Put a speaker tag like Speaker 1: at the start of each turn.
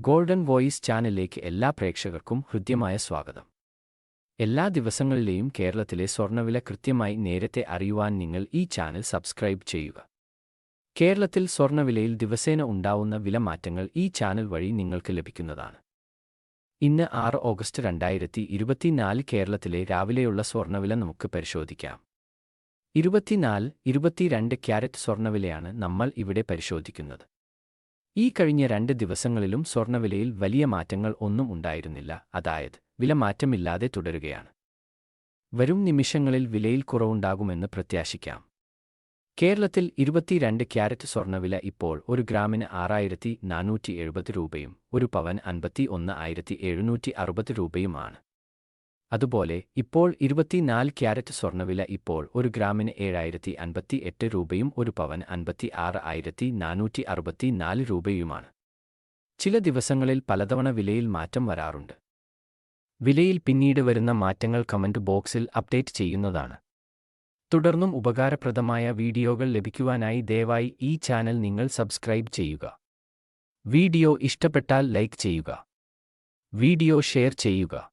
Speaker 1: Golden voice ചാനലിലേക്ക് എല്ലാ പ്രേക്ഷകർക്കും ഹൃദ്യമായ സ്വാഗതം. എല്ലാ ദിവസങ്ങളിലെയും കേരളത്തിലെ സ്വർണവില കൃത്യമായി നേരത്തെ അറിയുവാൻ നിങ്ങൾ ഈ ചാനൽ സബ്സ്ക്രൈബ് ചെയ്യുക. കേരളത്തിൽ സ്വർണവിലയിൽ ദിവസേന ഉണ്ടാവുന്ന വിലമാറ്റങ്ങൾ ഈ ചാനൽ വഴി നിങ്ങൾക്ക് ലഭിക്കുന്നതാണ്. ഇന്ന് ആറ് ഓഗസ്റ്റ് രണ്ടായിരത്തി ഇരുപത്തിനാല് കേരളത്തിലെ രാവിലെയുള്ള സ്വർണവില നമുക്ക് പരിശോധിക്കാം. ഇരുപത്തിനാല് ഇരുപത്തിരണ്ട് ക്യാരറ്റ് സ്വർണവിലയാണ് നമ്മൾ ഇവിടെ പരിശോധിക്കുന്നത്. ഈ കഴിഞ്ഞ രണ്ട് ദിവസങ്ങളിലും സ്വർണവിലയിൽ വലിയ മാറ്റങ്ങൾ ഒന്നും ഉണ്ടായിരുന്നില്ല അതായത് വില മാറ്റമില്ലാതെ തുടരുകയാണ്. വരും നിമിഷങ്ങളിൽ വിലയിൽ കുറവുണ്ടാകുമെന്ന് പ്രത്യാശിക്കാം. കേരളത്തിൽ ഇരുപത്തിരണ്ട് ക്യാരറ്റ് സ്വർണവില ഇപ്പോൾ ഒരു ഗ്രാമിന് ആറായിരത്തി നാനൂറ്റി എഴുപത് രൂപയും ഒരു പവൻ അൻപത്തി ഒന്ന് ആയിരത്തി എഴുന്നൂറ്റി അറുപത് രൂപയുമാണ്. അതുപോലെ ഇപ്പോൾ ഇരുപത്തിനാല് ക്യാരറ്റ് സ്വർണവില ഇപ്പോൾ ഒരു ഗ്രാമിന് ഏഴായിരത്തി അൻപത്തി എട്ട് രൂപയും ഒരു പവൻ അൻപത്തി ആറ് ആയിരത്തി നാനൂറ്റി അറുപത്തി നാല് രൂപയുമാണ്. ചില ദിവസങ്ങളിൽ പലതവണ വിലയിൽ മാറ്റം വരാറുണ്ട്. വിലയിൽ പിന്നീട് വരുന്ന മാറ്റങ്ങൾ കമന്റ് ബോക്സിൽ അപ്ഡേറ്റ് ചെയ്യുന്നതാണ്. തുടർന്നും ഉപകാരപ്രദമായ വീഡിയോകൾ ലഭിക്കുവാനായി ദയവായി ഈ ചാനൽ നിങ്ങൾ സബ്സ്ക്രൈബ് ചെയ്യുക. വീഡിയോ ഇഷ്ടപ്പെട്ടാൽ ലൈക്ക് ചെയ്യുക. വീഡിയോ ഷെയർ ചെയ്യുക.